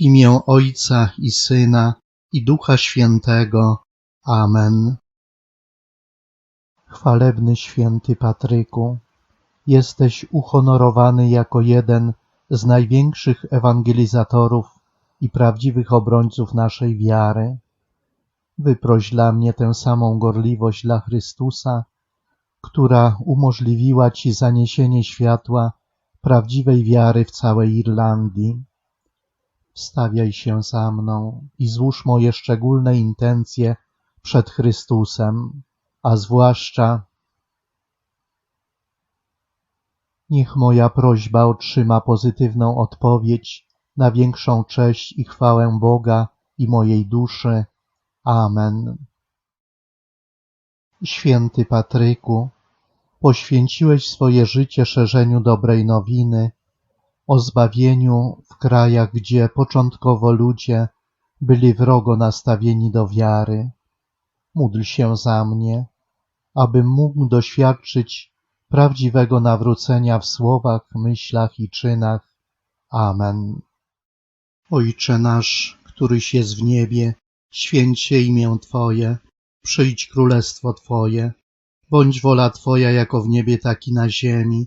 Imię Ojca i Syna i Ducha Świętego. Amen. Chwalebny święty Patryku, jesteś uhonorowany jako jeden z największych ewangelizatorów i prawdziwych obrońców naszej wiary. Wyproś dla mnie tę samą gorliwość dla Chrystusa, która umożliwiła Ci zaniesienie światła prawdziwej wiary w całej Irlandii. Wstawiaj się za mną i złóż moje szczególne intencje przed Chrystusem, a zwłaszcza niech moja prośba otrzyma pozytywną odpowiedź na większą cześć i chwałę Boga i mojej duszy. Amen. Święty Patryku, poświęciłeś swoje życie szerzeniu dobrej nowiny, o zbawieniu w krajach, gdzie początkowo ludzie byli wrogo nastawieni do wiary. Módl się za mnie, abym mógł doświadczyć prawdziwego nawrócenia w słowach, myślach i czynach. Amen. Ojcze nasz, któryś jest w niebie, święć się imię Twoje, przyjdź królestwo Twoje, bądź wola Twoja jako w niebie, tak i na ziemi.